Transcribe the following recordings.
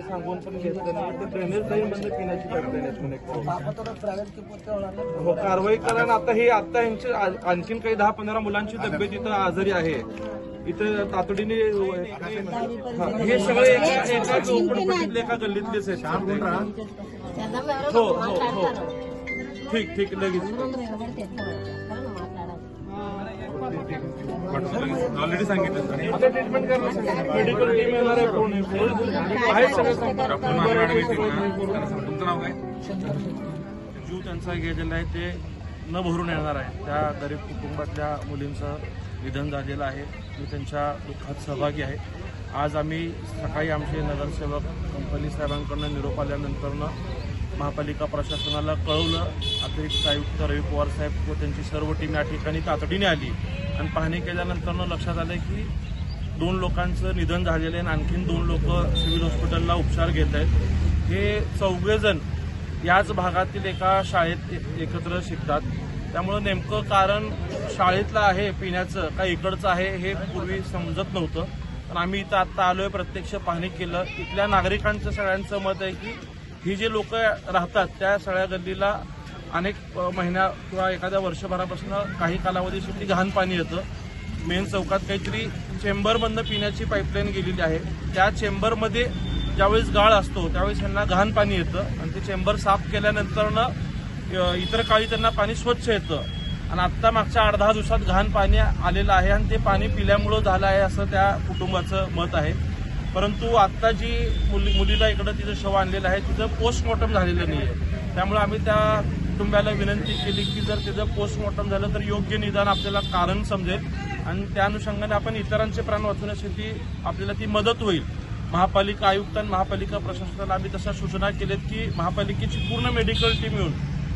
सांगून पण drainage line बंद पिण्याची हो कारवाई करा आता हे आता यांची आणखीन काही दहा पंधरा मुलांची तब्येत इथं आजारी आहे. इथं तातडीने हे सगळे एका एका झोपडपट्टीतले एका गल्लीतलेच आहेत. हो हो हो. ठीक ठीक लगेच. ऑलरेडी सांगितलं. आता ट्रीटमेंट करणार मेडिकल टीम येणार आहे कोण आहे? सगळं तुमचं नाव काय? जीव त्यांचा गेलेला आहे ते न भरून येणार आहे. त्या गरीब कुटुंबातल्या मुलींचं निधन झालेलं आहे. मी त्यांच्या दुःखात सहभागी आहे. आज आम्ही सकाळी आमचे नगरसेवक कंपनी साहेबांकडनं निरोप आल्यानंतरनं महापालिका प्रशासनाला कळवलं. अतिरिक्त आयुक्त रवी पवार साहेब व त्यांची सर्व टीम या ठिकाणी तातडीने आली. आणि पाहणी केल्यानंतरनं लक्षात आलं की दोन लोकांचं निधन झालेलं आहे आणि आणखीन दोन लोक सिव्हिल हॉस्पिटलला उपचार घेत आहेत. हे चौघेजण याच भागातील एका शाळेत एकत्र शिकतात. त्यामुळं नेमकं कारण शाळेतलं आहे पिण्याचं का इकडचं आहे हे पूर्वी समजत नव्हतं. पण आम्ही इथं आत्ता आलोय प्रत्यक्ष पाहणी केलं. इथल्या नागरिकांचं सगळ्यांचं मत आहे की ही जे लोक राहतात त्या सगळ्या गल्लीला अनेक महिन्या किंवा एखाद्या वर्षभरापासून काही कालावधीसाठी घाण पाणी येतं. मेन चौकात काहीतरी चेंबरमधनं पिण्याची पाईपलाईन गेलेली आहे. त्या चेंबरमध्ये ज्यावेळेस गाळ असतो त्यावेळेस त्यांना घाण पाणी येतं. आणि ते चेंबर साफ केल्यानंतरनं इतर काळी त्यांना पाणी स्वच्छ येतं. आणि आत्ता मागच्या आठ दहा दिवसात घाण पाणी आलेलं आहे आणि ते पाणी पिल्यामुळं झालं आहे असं त्या कुटुंबाचं मत आहे. परंतु आत्ता जी मुली मुलीला इकडं तिचं शव आणलेलं आहे तिचं पोस्टमॉर्टम झालेलं नाही आहे त्यामुळे आम्ही त्या कुटुंबाला विनंती केली की जर त्याचं पोस्टमॉर्टम झालं तर योग्य निदान आपल्याला कारण समजेल. आणि त्या अनुषंगाने आपण इतरांचे प्राण वाचवण्यासाठी आपल्याला ती मदत होईल. महापालिका आयुक्त आणि महापालिका प्रशासनाला आम्ही तशा सूचना केल्यात की महापालिकेची पूर्ण मेडिकल टीम येऊन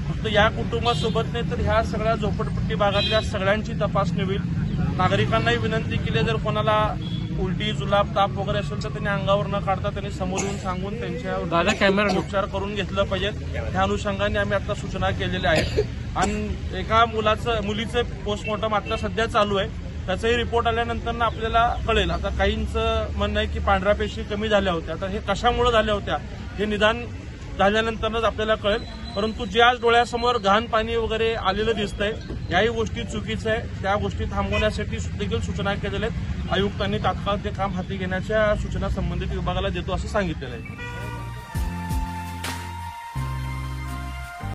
फक्त या कुटुंबासोबत नाही तर ह्या सगळ्या झोपडपट्टी भागातल्या सगळ्यांची तपासणी होईल. नागरिकांनाही विनंती केली जर कोणाला उलटी जुलाब ताप वगैरे असेल तर त्यांनी अंगावर न काढता त्यांनी समोर येऊन सांगून त्यांच्या कॅमेरा उपचार करून घेतलं पाहिजेत त्या अनुषंगाने आम्ही आता सूचना केलेल्या आहेत. आणि एका मुलाचं मुलीचं पोस्टमॉर्टम आता सध्या चालू आहे. त्याचाही रिपोर्ट आल्यानंतर ना आपल्याला कळेल. आता काहींचं म्हणणं आहे की पांढऱ्या पेशी कमी झाल्या होत्या. तर हे कशामुळे झाल्या होत्या? हे निदान झाल्यानंतरच आपल्याला कळेल. परंतु जे आज डोळ्यासमोर घाण पाणी वगैरे आलेलं दिसतंय याही गोष्टी चुकीचं आहे. त्या गोष्टी थांबवण्यासाठी देखील सूचना केलेल्या आहेत. आयुक्तांनी तात्काळ ते काम हाती घेण्याच्या सूचना संबंधित विभागाला देतो असं सांगितलेलं आहे.